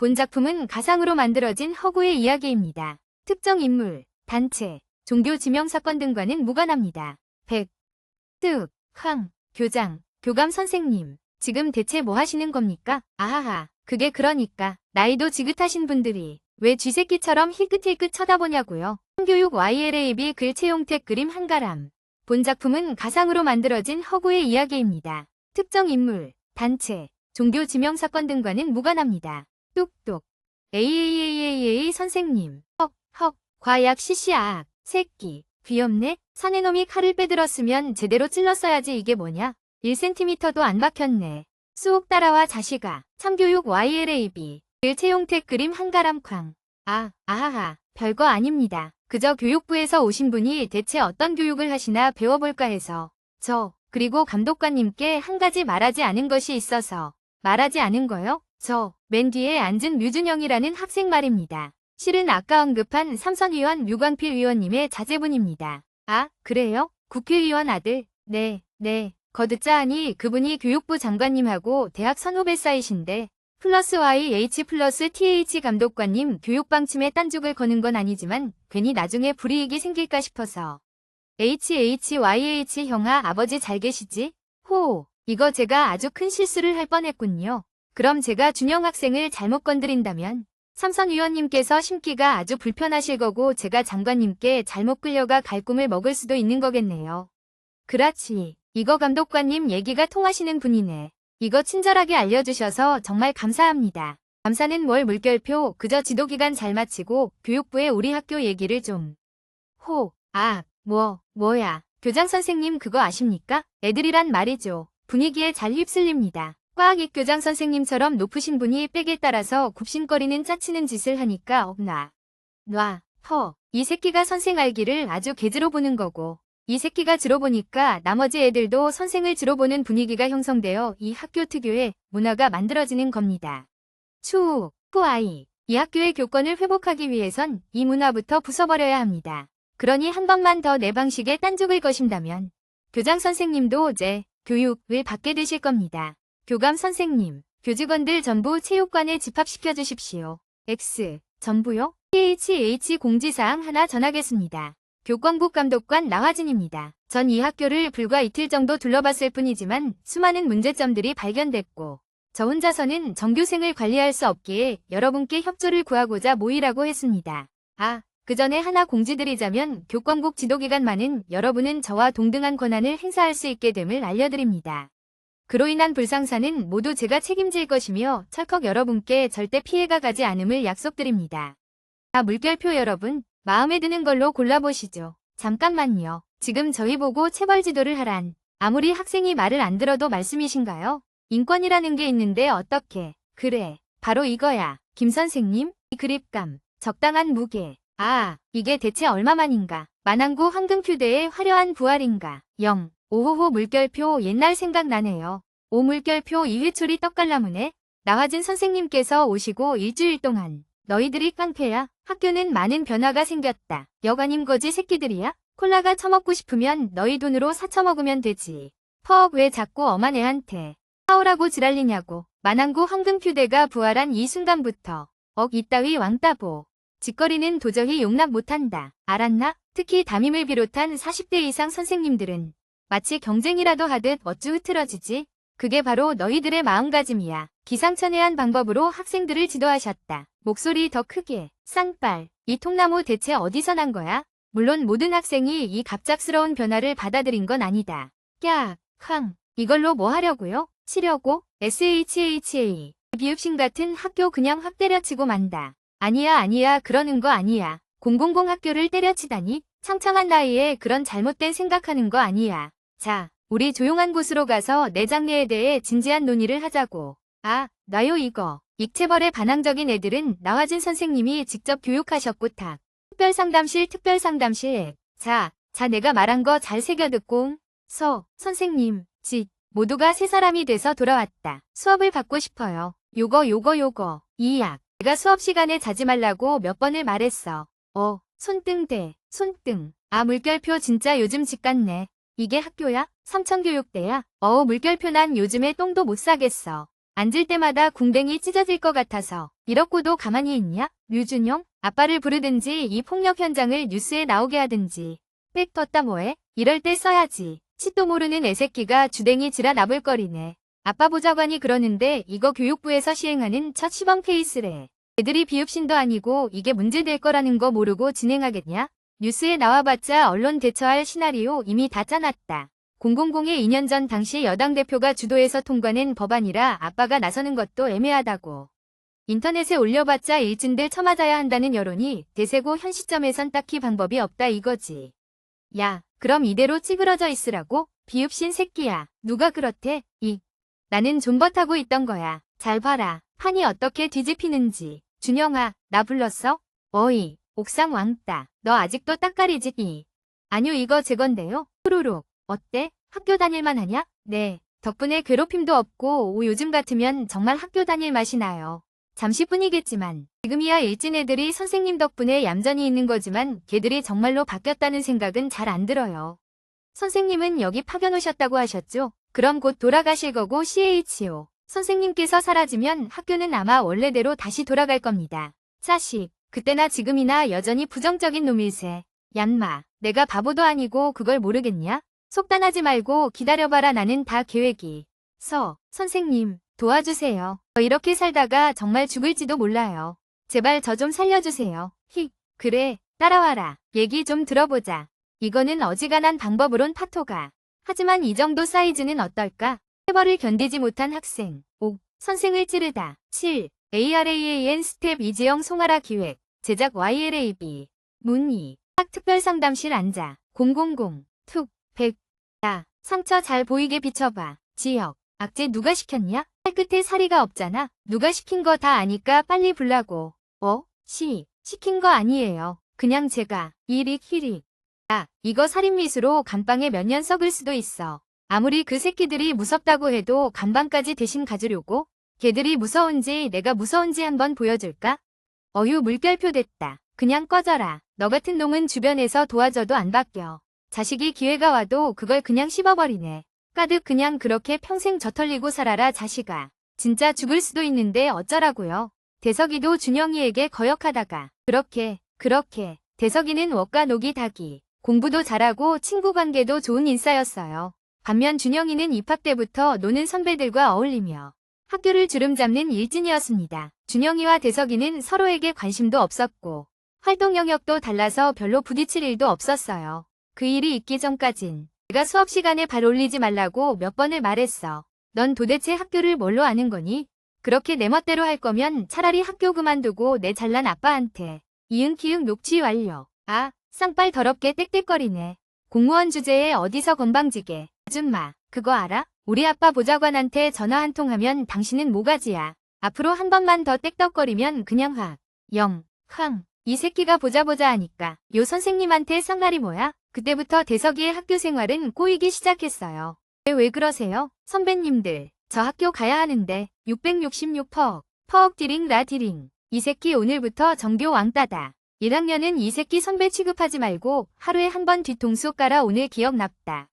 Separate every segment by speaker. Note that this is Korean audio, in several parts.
Speaker 1: 본 작품은 가상으로 만들어진 허구의 이야기입니다. 특정 인물, 단체, 종교 지명 사건 등과는 무관합니다. 백, 뜩, 황, 교장, 교감 선생님, 지금 대체 뭐 하시는 겁니까? 아하하, 그게 그러니까 나이도 지긋하신 분들이 왜 쥐새끼처럼 힐끗힐끗 쳐다보냐고요. 교육 YLAB 글 채용택 그림 한가람. 본 작품은 가상으로 만들어진 허구의 이야기입니다. 특정 인물, 단체, 종교 지명 사건 등과는 무관합니다. 뚝뚝. AAAAA 선생님. 헉, 헉, 과약 시시악, 새끼. 귀엽네? 사내놈이 칼을 빼들었으면 제대로 찔렀어야지 이게 뭐냐? 1cm도 안 박혔네. 수옥 따라와 자식아. 참교육 YLAB. 일체용택 그림 한가람쾅. 아, 아하하. 별거 아닙니다. 그저 교육부에서 오신 분이 대체 어떤 교육을 하시나 배워볼까 해서. 저, 그리고 감독관님께 한 가지 말하지 않은 것이 있어서. 말하지 않은 거요? 저, 맨 뒤에 앉은 류준영이라는 학생 말입니다. 실은 아까 언급한 삼선의원 류광필 의원님의 자제분입니다. 아, 그래요? 국회의원 아들? 네, 네. 거듭자 하니 그분이 교육부 장관님하고 대학 선후배 사이신데 플러스 Y H 플러스 TH 감독관님 교육방침에 딴죽을 거는 건 아니지만 괜히 나중에 불이익이 생길까 싶어서 HHYH 형아 아버지 잘 계시지? 호, 이거 제가 아주 큰 실수를 할 뻔했군요. 그럼 제가 준영 학생을 잘못 건드린다면 삼선 위원님께서 심기가 아주 불편하실 거고 제가 장관님께 잘못 끌려가 갈 꿈을 먹을 수도 있는 거겠네요. 그렇지. 이거 감독관님 얘기가 통하시는 분이네. 이거 친절하게 알려주셔서 정말 감사합니다. 감사는 뭘 물결표 그저 지도기간 잘 마치고 교육부에 우리 학교 얘기를 좀. 호, 아, 뭐, 뭐야. 교장 선생님 그거 아십니까? 애들이란 말이죠. 분위기에 잘 휩쓸립니다. 과학익 교장 선생님처럼 높으신 분이 백에 따라서 굽신거리는 짜치는 짓을 하니까 없나. 놔, 허. 이 새끼가 선생 알기를 아주 개지로 보는 거고 이 새끼가 들어보니까 나머지 애들도 선생을 들어보는 분위기가 형성되어 이 학교 특유의 문화가 만들어지는 겁니다. 추, 후아이. 이 학교의 교권을 회복하기 위해선 이 문화부터 부숴버려야 합니다. 그러니 한 번만 더 내 방식에 딴죽을 거신다면 교장 선생님도 제 교육을 받게 되실 겁니다. 교감 선생님, 교직원들 전부 체육관에 집합시켜 주십시오. X, 전부요? PHH 공지사항 하나 전하겠습니다. 교권부 감독관 나화진입니다. 전 이 학교를 불과 이틀 정도 둘러봤을 뿐이지만 수많은 문제점들이 발견됐고 저 혼자서는 전교생을 관리할 수 없기에 여러분께 협조를 구하고자 모이라고 했습니다. 아, 그 전에 하나 공지드리자면 교권국 지도기관만은 여러분은 저와 동등한 권한을 행사할 수 있게 됨을 알려드립니다. 그로 인한 불상사는 모두 제가 책임질 것이며 철컥 여러분께 절대 피해가 가지 않음을 약속드립니다. 자, 물결표 여러분, 마음에 드는 걸로 골라보시죠. 잠깐만요. 지금 저희 보고 체벌 지도를 하란. 아무리 학생이 말을 안 들어도 말씀이신가요? 인권이라는 게 있는데 어떻게? 그래, 바로 이거야. 김 선생님, 이 그립감, 적당한 무게. 아, 이게 대체 얼마만인가? 만안구 황금휴대의 화려한 부활인가? 0. 오호호 물결표 옛날 생각나네요. 오 물결표 이회초리 떡갈나무네. 나화진 선생님께서 오시고 일주일 동안 너희들이 깡패야. 학교는 많은 변화가 생겼다. 여관임 거지 새끼들이야? 콜라가 처먹고 싶으면 너희 돈으로 사처먹으면 되지. 퍽 왜 자꾸 엄한 애한테 사오라고 지랄리냐고. 만안구 황금휴대가 부활한 이 순간부터 억 이따위 왕따보. 짓거리는 도저히 용납 못한다. 알았나? 특히 담임을 비롯한 40대 이상 선생님들은 마치 경쟁이라도 하듯 어쭈 흐트러지지? 그게 바로 너희들의 마음가짐이야. 기상천외한 방법으로 학생들을 지도하셨다. 목소리 더 크게. 쌍빨. 이 통나무 대체 어디서 난 거야? 물론 모든 학생이 이 갑작스러운 변화를 받아들인 건 아니다. 깍, 쾅. 이걸로 뭐 하려고요? 치려고? SHHA. 비읍신 같은 학교 그냥 확 때려치고 만다. 아니야 아니야 그러는 거 아니야. 000 학교를 때려치다니? 창창한 나이에 그런 잘못된 생각하는 거 아니야. 자, 우리 조용한 곳으로 가서 내 장래에 대해 진지한 논의를 하자고. 아, 나요 이거. 익체벌에 반항적인 애들은 나화진 선생님이 직접 교육하셨고 탁. 특별상담실 특별상담실. 자, 자 내가 말한 거 잘 새겨듣고. 서, 선생님, 직. 모두가 새 사람이 돼서 돌아왔다. 수업을 받고 싶어요. 요거 요거 요거. 이 약. 내가 수업 시간에 자지 말라고 몇 번을 말했어. 어, 손등대, 손등. 아 물결표 진짜 요즘 집 같네. 이게 학교야? 삼천교육대야? 어우 물결표 난 요즘에 똥도 못 사겠어. 앉을 때마다 궁뎅이 찢어질 것 같아서 이렇고도 가만히 있냐? 류준용? 아빠를 부르든지 이 폭력 현장을 뉴스에 나오게 하든지 빽 떴다 뭐해? 이럴 때 써야지. 치도 모르는 애새끼가 주댕이 지라 나불거리네. 아빠 보좌관이 그러는데 이거 교육부에서 시행하는 첫 시범 케이스래. 애들이 비읍신도 아니고 이게 문제될 거라는 거 모르고 진행하겠냐? 뉴스에 나와봤자 언론 대처할 시나리오 이미 다 짜놨다. 000의 2년 전 당시 여당 대표가 주도해서 통과낸 법안이라 아빠가 나서는 것도 애매하다고. 인터넷에 올려봤자 일진들 처맞아야 한다는 여론이 대세고 현 시점에선 딱히 방법이 없다 이거지. 야, 그럼 이대로 찌그러져 있으라고? 비읍신 새끼야. 누가 그렇대? 이. 나는 존버 타고 있던 거야. 잘 봐라. 판이 어떻게 뒤집히는지. 준영아, 나 불렀어? 어이, 옥상 왕따. 너 아직도 딱가리지기. 아니요, 이거 제 건데요. 후루룩. 어때? 학교 다닐만 하냐? 네. 덕분에 괴롭힘도 없고 오, 요즘 같으면 정말 학교 다닐 맛이 나요. 잠시뿐이겠지만 지금이야 일진 애들이 선생님 덕분에 얌전히 있는 거지만 걔들이 정말로 바뀌었다는 생각은 잘 안 들어요. 선생님은 여기 파견 오셨다고 하셨죠? 그럼 곧 돌아가실 거고 CHO. 선생님께서 사라지면 학교는 아마 원래대로 다시 돌아갈 겁니다. 자식, 그때나 지금이나 여전히 부정적인 놈일세. 얀마, 내가 바보도 아니고 그걸 모르겠냐? 속단하지 말고 기다려봐라 나는 다 계획이. 서, 선생님, 도와주세요. 저 이렇게 살다가 정말 죽을지도 몰라요. 제발 저 좀 살려주세요. 히, 그래, 따라와라. 얘기 좀 들어보자. 이거는 어지간한 방법으론 파토가. 하지만 이 정도 사이즈는 어떨까? 해벌을 견디지 못한 학생. 5. 선생을 찌르다. 7. ARAAN 스텝 이지영 송아라 기획. 제작 YLAB. 문의. 학 특별상담실 앉아. 000. 툭. 100. 야, 상처 잘 보이게 비춰봐. 지역. 악재 누가 시켰냐? 팔 끝에 사리가 없잖아. 누가 시킨 거 다 아니까 빨리 불라고. 어? 시. 시킨 거 아니에요. 그냥 제가. 이릭 히릭. 야, 이거 살인미수로 감방에 몇 년 썩을 수도 있어. 아무리 그 새끼들이 무섭다고 해도 감방까지 대신 가주려고? 걔들이 무서운지 내가 무서운지 한번 보여줄까? 어휴 물결표 됐다. 그냥 꺼져라. 너 같은 놈은 주변에서 도와줘도 안 바뀌어. 자식이 기회가 와도 그걸 그냥 씹어버리네. 까득 그냥 그렇게 평생 저털리고 살아라 자식아. 진짜 죽을 수도 있는데 어쩌라고요. 대석이도 준영이에게 거역하다가 그렇게 그렇게 대석이는 웍과 녹이 닭이 공부도 잘하고 친구 관계도 좋은 인싸였어요. 반면 준영이는 입학 때부터 노는 선배들과 어울리며 학교를 주름 잡는 일진이었습니다. 준영이와 대석이는 서로에게 관심도 없었고 활동 영역도 달라서 별로 부딪힐 일도 없었어요. 그 일이 있기 전까진 내가 수업 시간에 발 올리지 말라고 몇 번을 말했어. 넌 도대체 학교를 뭘로 아는 거니? 그렇게 내 멋대로 할 거면 차라리 학교 그만두고 내 잘난 아빠한테 이응키응 녹취 완료. 아, 쌍빨 더럽게 떽떽거리네. 공무원 주제에 어디서 건방지게. 아줌마, 그거 알아? 우리 아빠 보좌관한테 전화 한 통 하면 당신은 모가지야. 앞으로 한 번만 더 떽떽거리면 그냥 확. 영, 황. 이 새끼가 보자 보자 하니까 요 선생님한테 쌍날이 뭐야? 그때부터 대석이의 학교 생활은 꼬이기 시작했어요. 왜, 왜 그러세요? 선배님들, 저 학교 가야 하는데 666 퍼억, 퍼억 디링 라 디링. 이 새끼 오늘부터 정교 왕따다. 1학년은 이 새끼 선배 취급하지 말고 하루에 한 번 뒤통수 깔아 오늘 기억 납다.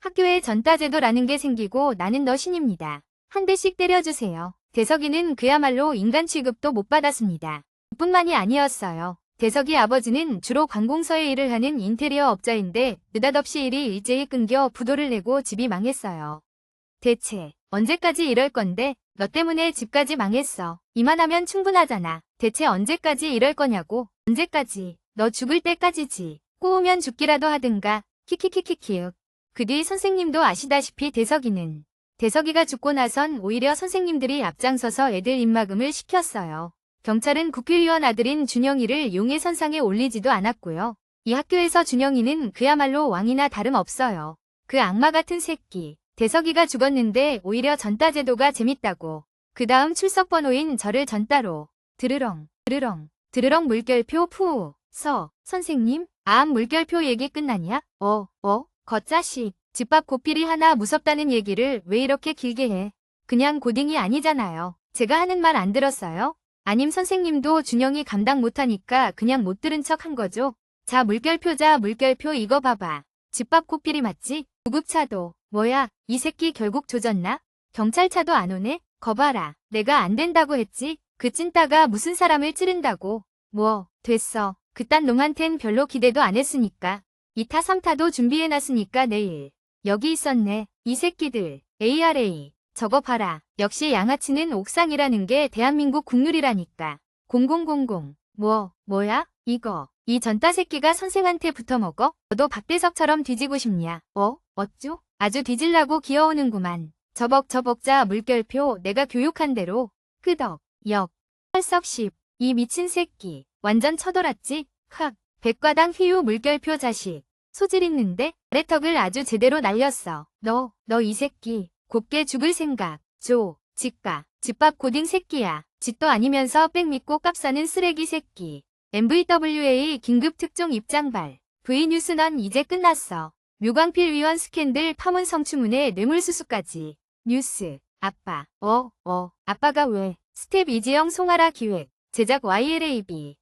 Speaker 1: 학교에 전따제도라는 게 생기고 나는 너 신입니다. 한 대씩 때려주세요. 대석이는 그야말로 인간 취급도 못 받았습니다. 뿐만이 아니었어요. 대석이 아버지는 주로 관공서에 일을 하는 인테리어 업자인데 느닷없이 일이 일제히 끊겨 부도를 내고 집이 망했어요. 대체 언제까지 이럴 건데 너 때문에 집까지 망했어. 이만하면 충분하잖아. 대체 언제까지 이럴 거냐고. 언제까지. 너 죽을 때까지지. 꼬우면 죽기라도 하든가. 키키키키키윽. 그 뒤 선생님도 아시다시피 대석이는 대석이가 죽고 나선 오히려 선생님들이 앞장서서 애들 입막음을 시켰어요. 경찰은 국회의원 아들인 준영이를 용의 선상에 올리지도 않았고요. 이 학교에서 준영이는 그야말로 왕이나 다름없어요. 그 악마 같은 새끼. 대석이가 죽었는데 오히려 전따 제도가 재밌다고. 그 다음 출석 번호인 저를 전따로. 드르렁, 드르렁, 드르렁 물결표 푸. 서, 선생님, 암 물결표 얘기 끝났냐? 어, 어, 겉자식. 집밥 고필이 하나 무섭다는 얘기를 왜 이렇게 길게 해? 그냥 고딩이 아니잖아요. 제가 하는 말 안 들었어요? 아님 선생님도 준영이 감당 못하니까 그냥 못 들은 척 한 거죠? 자 물결표자 물결표 이거 봐봐. 집밥 코필이 맞지? 구급차도. 뭐야 이 새끼 결국 조졌나? 경찰차도 안 오네? 거봐라. 내가 안 된다고 했지? 그 찐따가 무슨 사람을 찌른다고. 뭐, 됐어. 그딴 놈한텐 별로 기대도 안 했으니까. 2타 3타도 준비해놨으니까 내일. 여기 있었네. 이 새끼들. ARA. 저거 봐라. 역시 양아치는 옥상이라는 게 대한민국 국룰이라니까. 0000. 뭐, 뭐야? 이거. 이 전따 새끼가 선생한테 붙어먹어? 너도 박대석처럼 뒤지고 싶냐? 어? 어쭈? 아주 뒤질라고 기어오는구만. 저벅저벅자 물결표 내가 교육한 대로. 끄덕. 역. 헐썩 십. 이 미친 새끼. 완전 쳐돌았지? 흑. 백과당 휘유 물결표 자식. 소질 있는데? 아래턱을 아주 제대로 날렸어. 너, 너 이 새끼. 곱게 죽을 생각. 조. 집가. 집밥 고딩 새끼야. 짓도 아니면서 백 믿고 깝사는 쓰레기 새끼. MVWA 긴급 특종 입장발. V뉴스 넌 이제 끝났어. 묘광필 위원 스캔들 파문 성추문에 뇌물수수까지. 뉴스. 아빠. 어, 어. 아빠가 왜? 스텝 이지영 송하라 기획. 제작 YLAB.